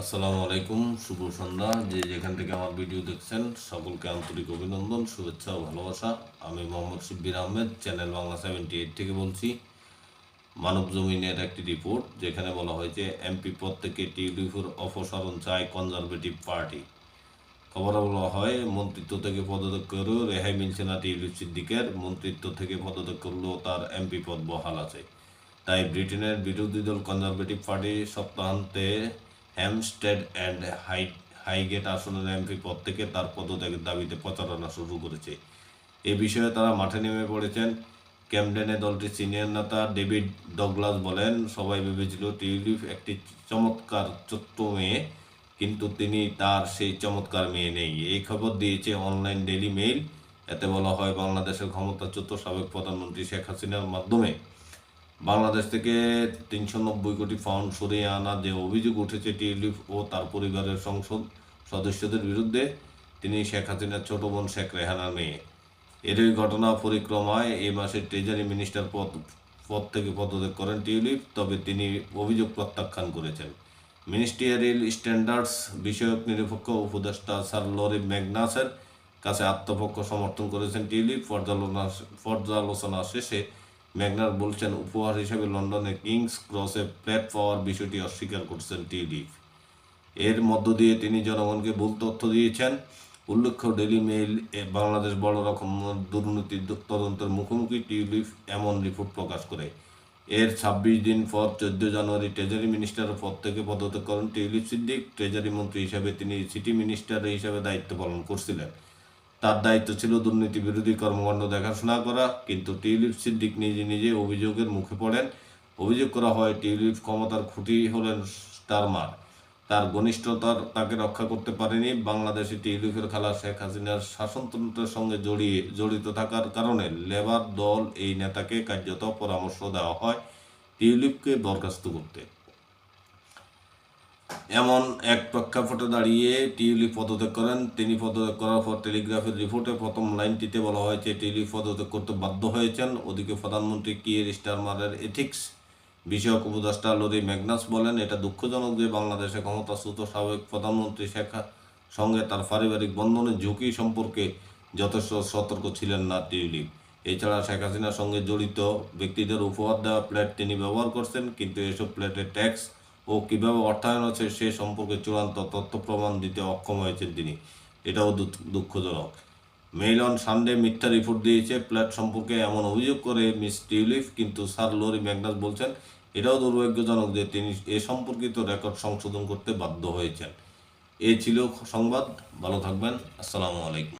আসসালামু আলাইকুম, শুভ সন্ধ্যা। যে যেখান থেকে আমার ভিডিও দেখছেন, সকলকে আন্তরিক অভিনন্দন, শুভেচ্ছা ও ভালোবাসা। আমি Mohammad Shibbir Ahmed, channel Bangla seventy eight থেকে বলছি। মানব জমিনের একটি রিপোর্ট যেখানে বলা হয়েছে, এমপি পদ থেকে টিউলিফুর অপসারণ চায় কনজারভেটিভ পার্টি খবরে বলা হয়, মন্ত্রিত্ব থেকে পদত্যাগ করেও রেহাই মিলছে না টিউলিপ সিদ্দিকের। মন্ত্রিত্ব থেকে পদত্যাগ করলেও তার এমপি পদ বহাল আছে। তাই ব্রিটেনের বিরোধী দল কনজারভেটিভ পার্টি সপ্তাহান্তে হ্যামস্টেড অ্যান্ড হাই হাইগেট আসনের এমপি পদ থেকে তার পদত্যাগের দাবিতে প্রচারণা শুরু করেছে। এ বিষয়ে তারা মাঠে নেমে পড়েছেন। ক্যামডেনে দলটির সিনিয়র নেতা ডেভিড ডগলাস বলেন, সবাই ভেবেছিল টিউলিপ একটি চমৎকার ছোট্ট মেয়ে, কিন্তু তিনি তার সেই চমৎকার মেয়ে নেই। এই খবর দিয়েছে অনলাইন ডেইলি মেইল। এতে বলা হয়, বাংলাদেশের ক্ষমতাচ্যুত সাবেক প্রধানমন্ত্রী শেখ হাসিনার মাধ্যমে বাংলাদেশ থেকে তিনশো নব্বই কোটি পাউন্ড সরিয়ে আনা যে অভিযোগ উঠেছে টিউলিপ ও তার পরিবারের সংসদ সদস্যদের বিরুদ্ধে, তিনি শেখ হাসিনার ছোট বোন শেখ রেহানার মেয়ে। এরই ঘটনা পরিক্রমায় এই মাসে ট্রেজারি মিনিস্টার পদ পদ থেকে পদত্যাগ করেন টিউলিপ তবে তিনি অভিযোগ প্রত্যাখ্যান করেছেন। মিনিস্ট্রিয়ারিয়াল স্ট্যান্ডার্ডস বিষয়ক নিরপেক্ষ উপদেষ্টা স্যার লরি ম্যাগনাসের কাছে আত্মপক্ষ সমর্থন করেছেন টিউলিপ পর্যালোচনা পর্যালোচনা শেষে ম্যাগনার বলছেন, উপহার হিসেবে লন্ডনের কিংস ক্রসে প্লেট পাওয়ার বিষয়টি অস্বীকার করছেন টিউলিপ এর মধ্য দিয়ে তিনি জনগণকে ভুল তথ্য দিয়েছেন। উল্লেখ্য ডেলি মেইল বাংলাদেশ বড় রকম দুর্নীতি তদন্তের মুখোমুখি টিউলিপ এমন রিপোর্ট প্রকাশ করে। এর ছাব্বিশ দিন পর চোদ্দ জানুয়ারি ট্রেজারি মিনিস্টারের পদ থেকে পদত্যাগ করেন টিউলিপ সিদ্দিক। ট্রেজারি মন্ত্রী হিসেবে তিনি সিটি মিনিস্টার হিসেবে দায়িত্ব পালন করছিলেন। তার দায়িত্ব ছিল দুর্নীতি বিরোধী কর্মকাণ্ড দেখাশোনা করা, কিন্তু টিউলিপ সিদ্দিক নিজে নিজে অভিযোগের মুখে পড়েন। অভিযোগ করা হয়, টিউলিপ ক্ষমতার খুঁটি হলেন স্টারমার তার ঘনিষ্ঠতার তাকে রক্ষা করতে পারেনি। বাংলাদেশে টিউলিপের খেলা শেখ হাসিনার শাসনতন্ত্রের সঙ্গে জড়িয়ে, জড়িত থাকার কারণে লেবার দল এই নেতাকে কার্যত পরামর্শ দেওয়া হয় টিউলিপকে বরখাস্ত করতে। এমন এক প্রেক্ষাপটে দাঁড়িয়ে টিউলিপ পদত্যাগ করেন। তিনি পদত্যাগ করার পর টেলিগ্রাফের রিপোর্টে প্রথম লাইনটিতে বলা হয়েছে, টিউলিপ পদত্যাগ করতে বাধ্য হয়েছেন। ওদিকে প্রধানমন্ত্রী কিয়ের স্টারমারের এথিক্স। বিষয়ক উপদেষ্টা লরি ম্যাগনাস বলেন, এটা দুঃখজনক যে বাংলাদেশে ক্ষমতাচ্যুত সাবেক প্রধানমন্ত্রী শেখ সঙ্গে তার পারিবারিক বন্ধনের ঝুঁকি সম্পর্কে যথেষ্ট সতর্ক ছিলেন না টিউলিপ। এছাড়া শেখ হাসিনার সঙ্গে জড়িত ব্যক্তিদের উপহার দেওয়া প্লেট তিনি ব্যবহার করছেন, কিন্তু এসব প্লেটের ট্যাক্স ও কীভাবে অর্থায়ন আছে সে সম্পর্কে চূড়ান্ত তথ্য প্রমাণ দিতে অক্ষম হয়েছেন তিনি। এটাও দুঃখজনক। মেইল অন সানডে মিথ্যা রিপোর্ট দিয়েছে। প্ল্যাট সম্পর্কে এমন অভিযোগ করে মিস টিউলিফ কিন্তু স্যার লরি ম্যাগনাস বলছেন, এটাও দুর্ভাগ্যজনক যে তিনি এ সম্পর্কিত রেকর্ড সংশোধন করতে বাধ্য হয়েছেন। এ ছিল সংবাদ। ভালো থাকবেন। আসসালামু আলাইকুম।